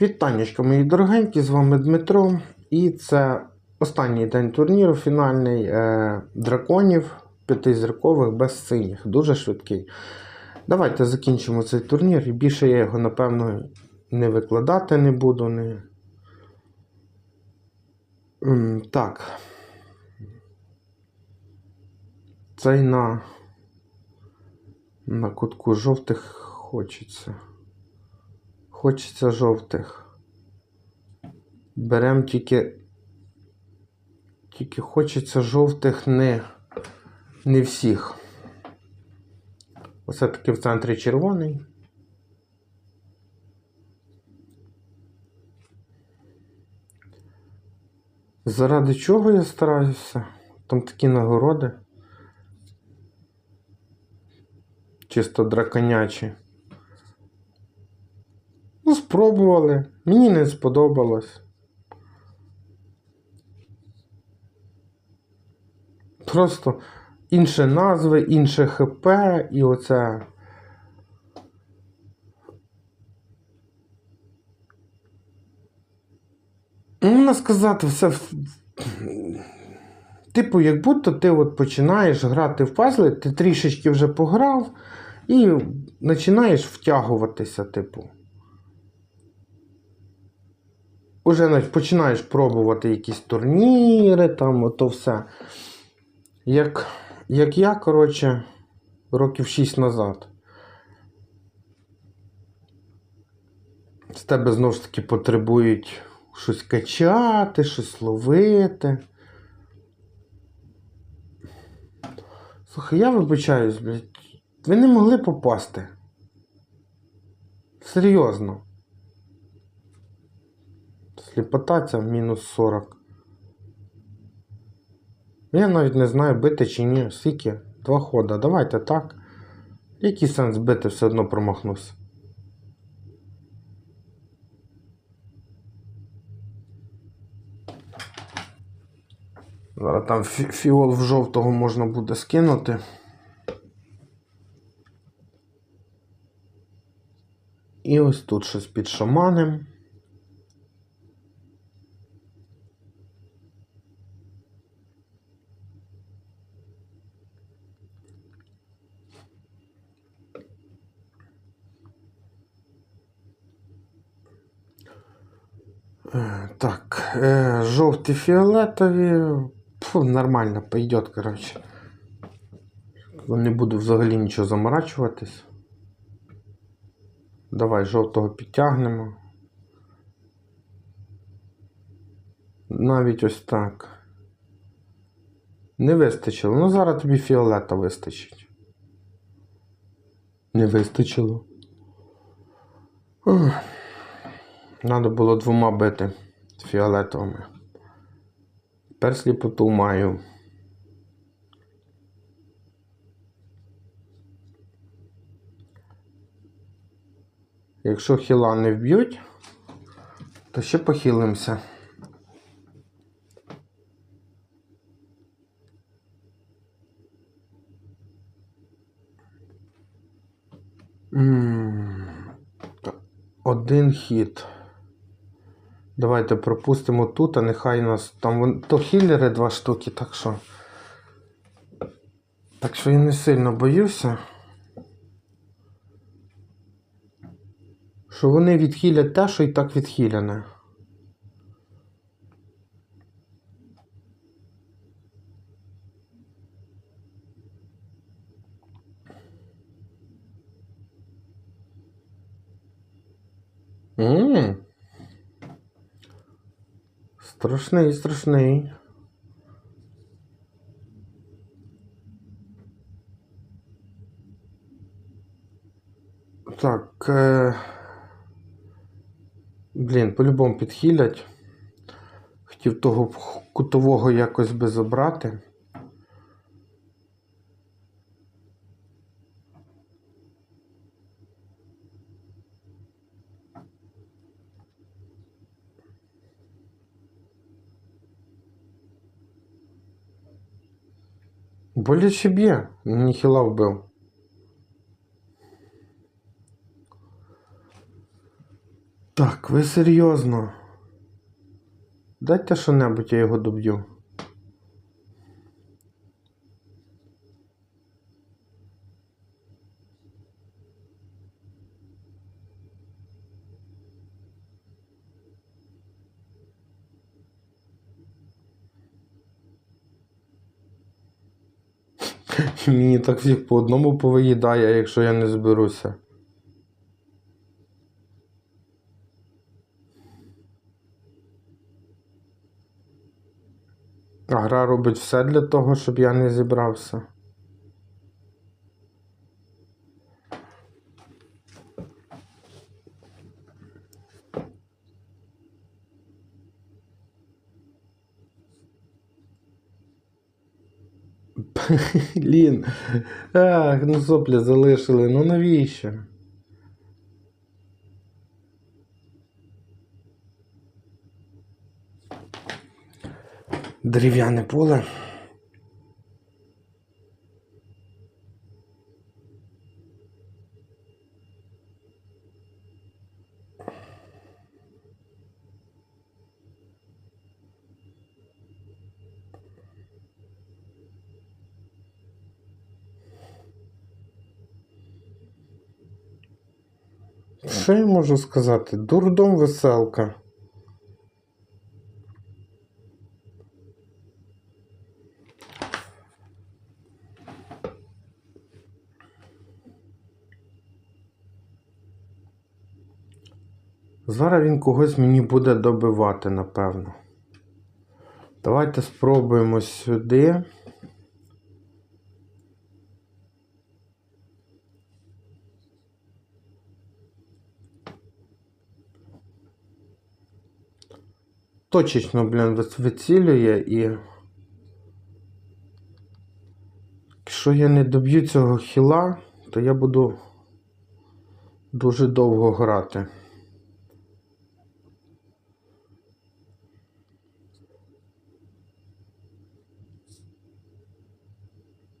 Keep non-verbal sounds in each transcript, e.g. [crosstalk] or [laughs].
Вітаннячка, мої дорогенькі, з вами Дмитро. І це останній день турніру, фінальний е, драконів п'ятизіркових без синіх. Дуже швидкий. Давайте закінчимо цей турнір. І більше я його, напевно, не викладати не буду. Не... Так. Цей на, на кутку жовтих хочеться. Хочеться жовтих. Берем тільки. Тільки хочеться жовтих не, не всіх. Оце таки в центрі червоний. Заради чого я стараюся? Там такі нагороди. Чисто драконячі. Спробували. Мені не сподобалось. Просто інші назви, інше ХП і оце. Ну, Можна сказати, все. Типу, як будто ти от починаєш грати в пазли, ти трішечки вже пограв і починаєш втягуватися, типу. Уже навіть починаєш пробувати якісь турніри, там ото все. Як, як я, коротше, років 6 назад. З тебе знову ж таки потребують щось качати, щось ловити. Слухай, я вибачаюсь, блядь. Ви не могли попасти. Серйозно. Сліпота ця мінус 40. Я навіть не знаю, бити чи ні. Скільки? Два хода. Давайте так. Який сенс бити все одно промахнувся? Зараз там фі- фіол в жовтого можна буде скинути. І ось тут щось під шаманем. Так, е, жовті фіолетові. Фу, нормально, пойдет, коротше. Не буду взагалі нічого заморачуватись. Давай жовтого підтягнемо. Навіть ось так. Не вистачило. Ну зараз тобі фіолета вистачить. Не вистачило. Ух. Надо було двома бити фіолетовими. Тепер сліпоту маю. Якщо хіла не вб'ють, то ще похилимося. Один хід. Давайте пропустимо тут, а нехай нас там вон- то хілери два штуки, так що. Так що я не сильно боюся. Що вони відхилять те, що і так відхиляне. Ммм. Страшний, страшний. Так. Е... Блін, по-любому підхилять. Хотів того кутового якось би забрати. Боляче б'є, ніхіла вбив. Так, ви серйозно. Дайте що-небудь, я його доб'ю. Мені так всіх по одному повиїдає, якщо я не зберуся. А гра робить все для того, щоб я не зібрався. [laughs] Лін. Ах, ну соплі залишили. Ну навіщо? Дерев'яне поле. Що я можу сказати? Дурдом веселка. Зараз він когось мені буде добивати, напевно. Давайте спробуємо сюди. Точечно, блін, вицілює і. Якщо я не доб'ю цього хіла, то я буду дуже довго грати.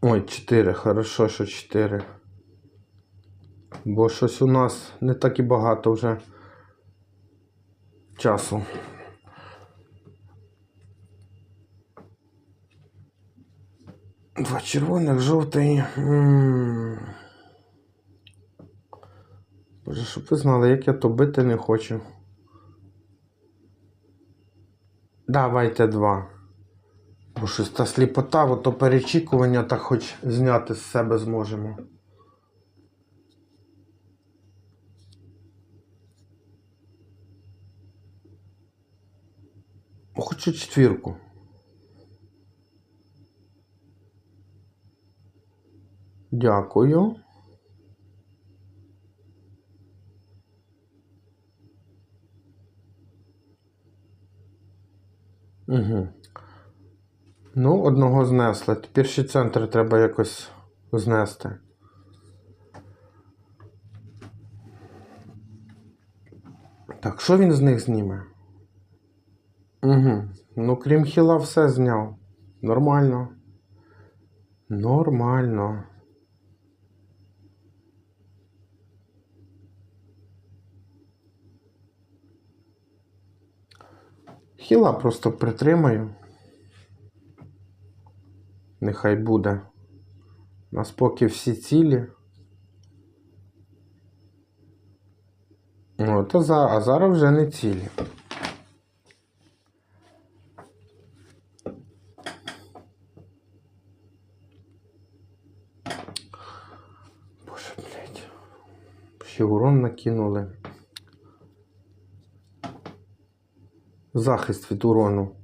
Ой, 4, хорошо, що 4. Бо щось у нас не так і багато вже часу. Два червоних, жовтий. Боже, щоб ви знали, як я то бити не хочу. Давайте два. Бо щось та сліпота, ото перечікування так хоч зняти з себе зможемо. Хочу четвірку. Дякую. Угу. Ну, одного знесли. Тепер ще центр треба якось знести. Так, що він з них зніме? Угу. Ну, крім хіла, все зняв. Нормально. Нормально. Хіла просто притримаю. Нехай буде. Нас поки всі цілі. О, то за, а зараз вже не цілі. Боже, блядь. Ще урон накинули. Захист від урону.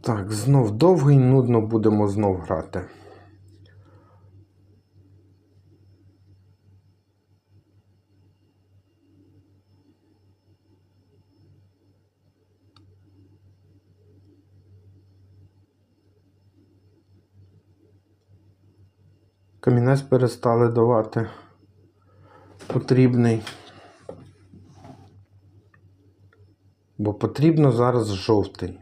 Так, знов довгий, нудно будемо знов грати. Камінець перестали давати потрібний. Бо потрібно зараз жовтий.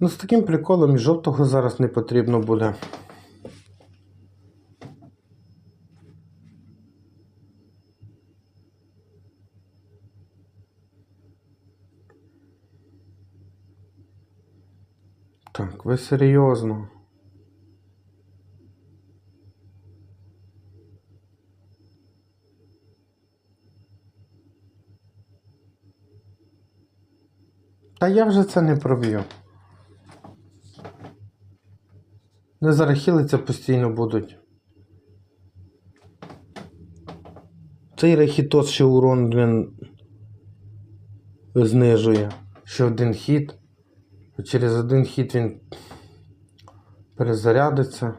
Ну, з таким приколом і жовтого зараз не потрібно буде. Так, ви серйозно. Та я вже це не проб'ю. Не зараз хилиться постійно будуть. Цей рехітос ще урон він знижує. Ще один хід. Через один хід він перезарядиться.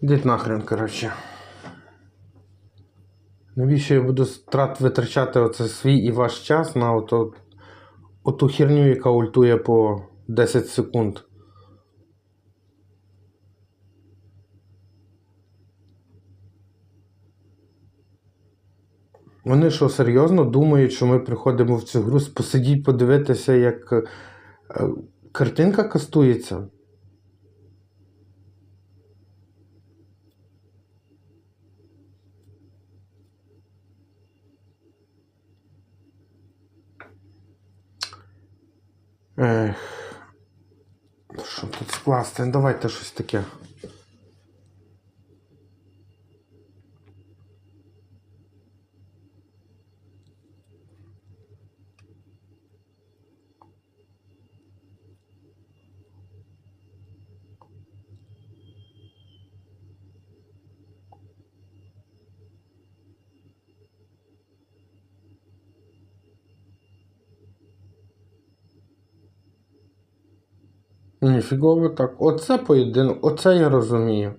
Ідіть нахрен, коротше. Навіщо я буду страт витрачати оце свій і ваш час на ото, оту херню, яка ультує по 10 секунд. Вони що, серйозно думають, що ми приходимо в цю гру посидіть, подивитися, як е, картинка кастується? Ех. Що тут скласти? Давайте щось таке. Ніфігово так. Оце поєдинок, оце я розумію.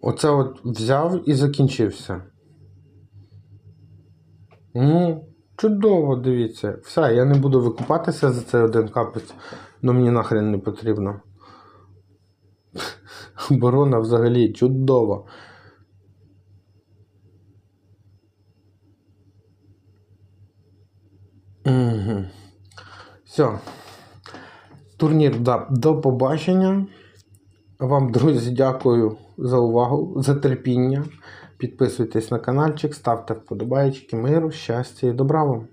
Оце от взяв і закінчився. Ну, чудово, дивіться. Все, я не буду викупатися за цей один капець, ну мені нахрен не потрібно. Оборона взагалі чудова. Угу. Все. Турнір да, до побачення. Вам, друзі, дякую за увагу, за терпіння. Підписуйтесь на каналчик, ставте вподобайки, миру, щастя і добра вам.